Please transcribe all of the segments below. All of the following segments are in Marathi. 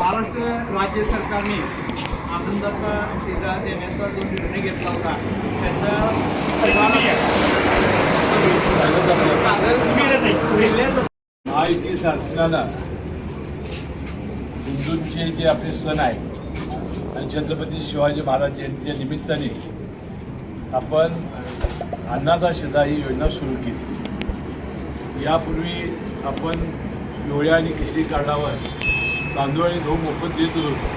महाराष्ट्र राज्य सरकारने आनंदाचा शिधा देण्याचा जो निर्णय घेतला होता त्याचा परिणाम महायुती शासनानं हिंदूंचे जे आपले सण आहेत आणि छत्रपती शिवाजी महाराज जयंतीच्या निमित्ताने आपण अन्नाचा शिधा ही योजना सुरू केली. यापूर्वी आपण पिवळ्या आणि केशरी कार्डावर तांदूळ आणि गहू मोफत देतच होतो.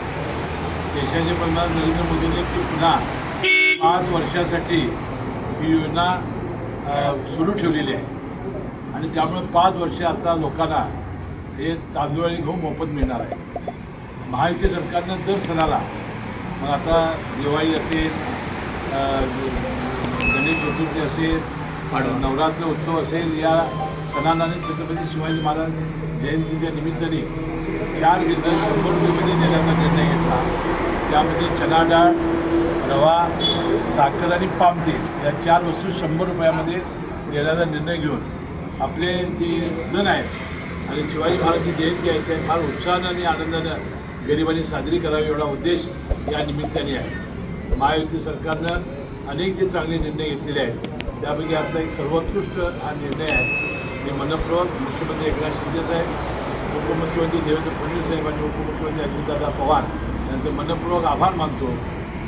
देशाचे पंतप्रधान नरेंद्र मोदींनी ती पुन्हा पाच वर्षासाठी ही योजना सुरू ठेवलेली आहे. आणि त्यामुळे पाच वर्ष आता लोकांना हे तांदूळ आणि गहू मोफत मिळणार आहे. महायुती सरकारनं दर सणाला मग आता दिवाळी असेल गणेश चतुर्थी असेल नवरात्र उत्सव असेल या सणानाने आणि छत्रपती शिवाजी महाराज जयंतीच्या निमित्ताने चार गिरदर शंभर रुपयेमध्ये देण्याचा निर्णय घेतला. त्यामध्ये चणा डाळ रवा साखर आणि पामतेल या चार वस्तू शंभर रुपयामध्ये देण्याचा निर्णय घेऊन आपले जे सण आहेत आणि शिवाजी महाराजची जयंती आहे ते फार उत्साहानं आणि आनंदानं गरिबांनी साजरी करावी एवढा उद्देश या निमित्ताने आहे. महायुती सरकारनं अनेक जे चांगले निर्णय घेतलेले आहेत त्यापैकी आपला एक सर्वोत्कृष्ट हा निर्णय आहे. मी मनपूर्वक मुख्यमंत्री एकनाथ शिंदे साहेब उपमुख्यमंत्री देवेंद्र फडणवीस साहेब आणि उपमुख्यमंत्री अजितदादा पवार यांचे मनपूर्वक आभार मानतो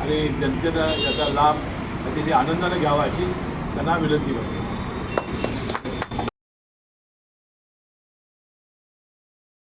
आणि जनतेनं याचा लाभ अतिशय आनंदाने घ्यावा अशी त्यांना विनंती करतो.